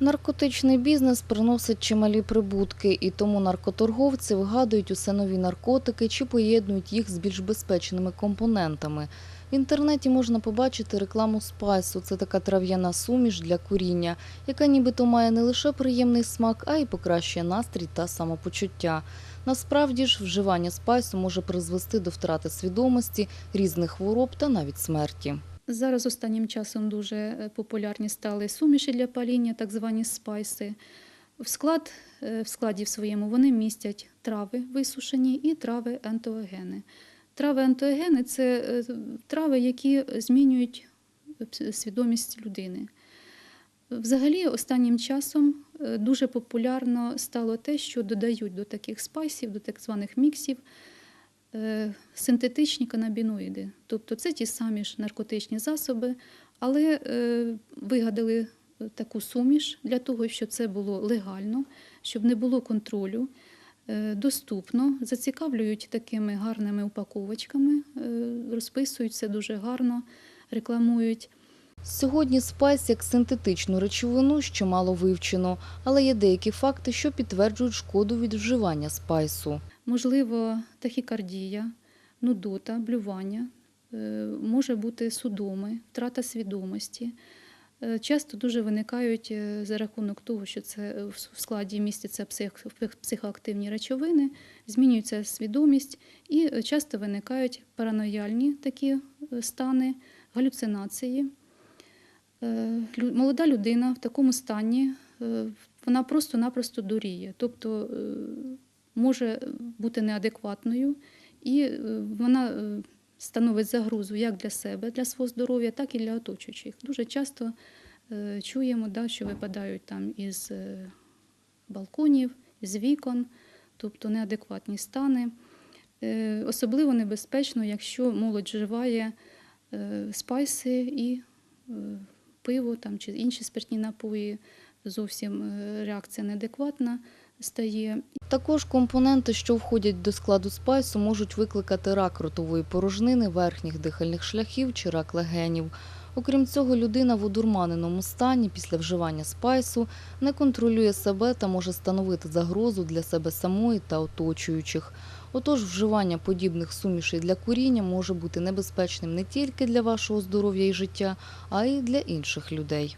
Наркотичний бізнес приносить чималі прибутки, і тому наркоторговці вигадують усе нові наркотики чи поєднують їх з більш безпечними компонентами. В інтернеті можна побачити рекламу спайсу. Це така трав'яна суміш для куріння, яка нібито має не лише приємний смак, а й покращує настрій та самопочуття. Насправді ж, вживання спайсу може призвести до втрати свідомості, різних хвороб та навіть смерті. Зараз останнім часом дуже е, популярні стали суміші для паління, так звані спайси. В, склад, е, в складі в своєму вони містять трави висушені і трави ентоогени. Трави ентоогени це е, трави, які змінюють свідомість людини. Взагалі, останнім часом дуже популярно стало те, що додають до таких спайсів, до так званих міксів, синтетичні канабіноїди. Тобто це ті самі ж наркотичні засоби, але е, вигадали таку суміш для того, щоб це було легально, щоб не було контролю, е, доступно, зацікавлюють такими гарними упаковочками, е, розписують все дуже гарно, рекламують. Сьогодні спайс як синтетичну речовину ще мало вивчено, але є деякі факти, що підтверджують шкоду від вживання спайсу. Можливо, тахікардія, нудота, блювання, е, може бути судоми, втрата свідомості. Е, Часто дуже виникають е, за рахунок того, що це в складі містяться псих- психоактивні речовини, змінюється свідомість, і часто виникають паранояльні такі стани, галюцинації. Молода людина в такому стані вона просто-напросто дуріє, тобто може бути неадекватною, і е, вона е, становить загрозу як для себе, для свого здоров'я, так і для оточуючих. Дуже часто е, чуємо, да, що випадають там із балконів, з вікон, тобто неадекватні стани. Особливо небезпечно, якщо молодь вживає спайси і пиво там, чи інші спиртні напої, зовсім реакція неадекватна стає. Також компоненти, що входять до складу спайсу, можуть викликати рак ротової порожнини, верхніх дихальних шляхів чи рак легенів. Окрім цього, людина в одурманеному стані після вживання спайсу не контролює себе та може становити загрозу для себе самої та оточуючих. Отож, вживання подібних сумішей для куріння може бути небезпечним не тільки для вашого здоров'я і життя, а й для інших людей.